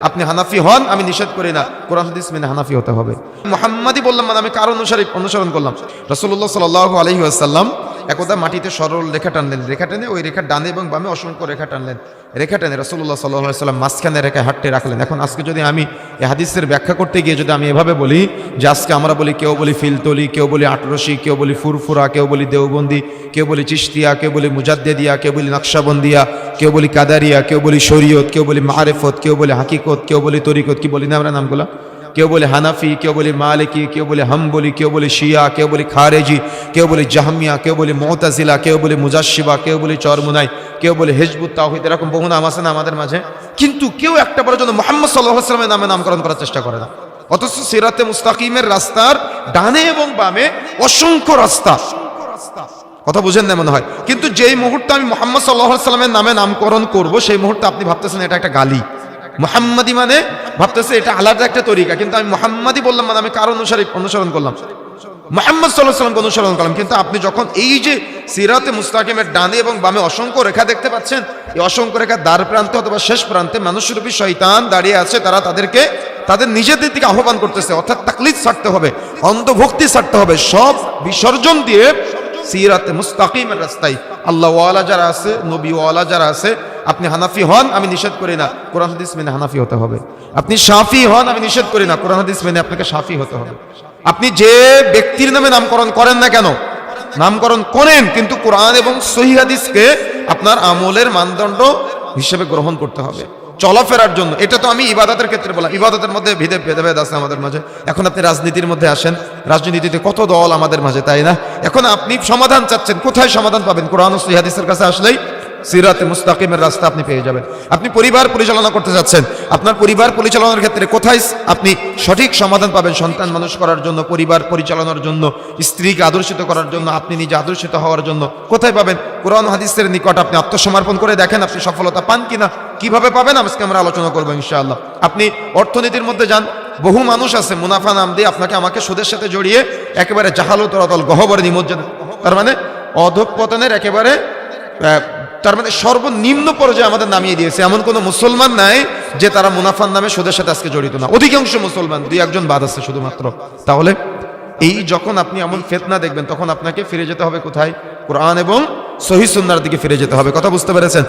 আপনি হানাফি হন, আমি নিষেধ করি না। কোরআন হাদিস মেনে হানাফি হতে হবে। মোহাম্মদই বললাম মানে আমি কার অনুসারী অনুসরণ করলাম। রসুল্লাহ সাল আলহি আসাল্লাম একদা মাটিতে সরল রেখা টানলেন রেখা টেনে ওই রেখার ডানে এবং বামে অসংখ্য রেখা টানলেন রেখা টেনে রসুল্লাহ সাল্লাহ সাল্লাম মাঝখানে রেখায় হাঁটতে রাখলেন এখন আজকে যদি আমি এই হাদিসের ব্যাখ্যা করতে গিয়ে যদি আমি এভাবে বলি যে আজকে আমরা বলি কেউ বলি ফিলতলি কেউ বলি আটরসি কেউ বলি ফুরফুরা কেউ বলি দেওবন্দি কেউ বলি চিস্তিয়া কেউ বলি মুজাদ্দেদিয়া কেউ বলি নকশাবন্দিয়া কেউ বলি কাদারিয়া কেউ বলি শরীয়ত কেউ বলি মারেফত কেউ বলি হাকিকত কেউ বলি তরিকত কি বলি না আমরা নামগুলো কেউ বলে হানাফি কেউ বলে মালিকি কেউ বলে হাম্বলি কেউ বলে শিয়া কেউ বলে খারেজি কেউ বলে জাহামিয়া কেউ বলে মোহতাজিলা কেউ বলে মুজাসিবা কেউ বলে চরমুনাই কেউ বলে হেজবুত তাহিদ এরকম বহু নাম আছে না আমাদের মাঝে কিন্তু কেউ একটা বড় জন্য মোহাম্মদ সাল্লাহ সাল্লামের নামে নামকরণ করার চেষ্টা করে না অথচ সিরাতে মুস্তাকিমের রাস্তার ডানে এবং বামে অসংখ্য রাস্তা কথা বুঝেন না মনে হয় কিন্তু যেই মুহূর্তে আমি মোহাম্মদ সাল্লাহ সাল্লামের নামে নামকরণ করব সেই মুহূর্তে আপনি ভাবতেছেন এটা একটা গালি মোহাম্মদি মানে ভাবতেছে এটা আলাদা একটা তরিকা, কিন্তু আমি মোহাম্মদি বললাম মানে আমি কার অনুসারে অনুসরণ করলাম? মোহাম্মদ সাল্লাহ সাল্লামকে অনুসরণ করলাম, কিন্তু আপনি যখন এই যে সিরাতে মুস্তাকিমের ডানে এবং বামে অসংখ্য রেখা দেখতে পাচ্ছেন, এই অসংখ্য রেখা দ্বার প্রান্তে অথবা শেষ প্রান্তে মানুষরূপী শৈতান দাঁড়িয়ে আছে, তারা তাদেরকে, তাদের নিজেদের দিকে আহ্বান করতেছে, অর্থাৎ তাকলিদ ছাড়তে হবে, অন্ধভক্তি ছাড়তে হবে, সব বিসর্জন দিয়ে সিরাতে মুস্তাকিমের রাস্তায়। আল্লাহ ওয়ালা যারা আছে নবী ওয়ালা যারা আছে আপনি হানাফি হন, আমি নিষেধ করি না। কোরআন হাদিস মেনে হানাফি হতে হবে। আপনি সাফি হন, আমি নিষেধ করি না। কোরআন হাদিস মেনে আপনাকে সাফি হতে হবে। আপনি যে ব্যক্তির নামে নামকরণ করেন না কেন, নামকরণ করেন, কিন্তু কোরআন এবং সহি হাদিসকে আপনার আমলের মানদণ্ড হিসেবে গ্রহণ করতে হবে। চলাফেরার জন্য। এটা তো আমি ইবাদতের ক্ষেত্রে বললাম। ইবাদতের মধ্যে ভেদে ভেদাভেদ আছে আমাদের মাঝে। এখন আপনি রাজনীতির মধ্যে আসেন। রাজনীতিতে কত দল আমাদের মাঝে, তাই না? এখন আপনি সমাধান চাচ্ছেন। কোথায় সমাধান পাবেন? কোরআন ও সহি কাছে আসলেই সিরাতে মুস্তাকিমের রাস্তা আপনি পেয়ে যাবেন। আপনি পরিবার পরিচালনা করতে যাচ্ছেন। আপনার পরিবার পরিচালনার ক্ষেত্রে কোথায় আপনি সঠিক সমাধান পাবেন সন্তান মানুষ করার জন্য, পরিবার পরিচালনার জন্য, স্ত্রীকে আদর্শিত করার জন্য, আপনি নিজে আদর্শিত হওয়ার জন্য কোথায় পাবেন? কোরআন হাদিসের নিকট আপনি আত্মসমর্পণ করে দেখেন আপনি সফলতা পান কিনা, কীভাবে পাবেন? আজকে আমরা আলোচনা করব ইনশাআল্লাহ। আপনি অর্থনীতির মধ্যে যান, বহু মানুষ আছে, মুনাফা নাম দিয়ে আপনাকে আমাকে সুদের সাথে জড়িয়ে একেবারে জাহালো তরতল গহবরে নিমজ্জন তার মানে অধঃপতনের একেবারে তার মানে সর্বনিম্ন পর্যায়ে আমাদের নামিয়ে দিয়েছে। এমন কোনো মুসলমান নাই যে তারা মুনাফার নামে সোদের সাথে আজকে জড়িত না। অধিকাংশ মুসলমান, দুই একজন বাদ আছে শুধুমাত্র। তাহলে এই যখন আপনি এমন ফেতনা দেখবেন, তখন আপনাকে ফিরে যেতে হবে কোথায়? কোরআন এবং সহি সুন্নার দিকে ফিরে যেতে হবে। কথা বুঝতে পেরেছেন?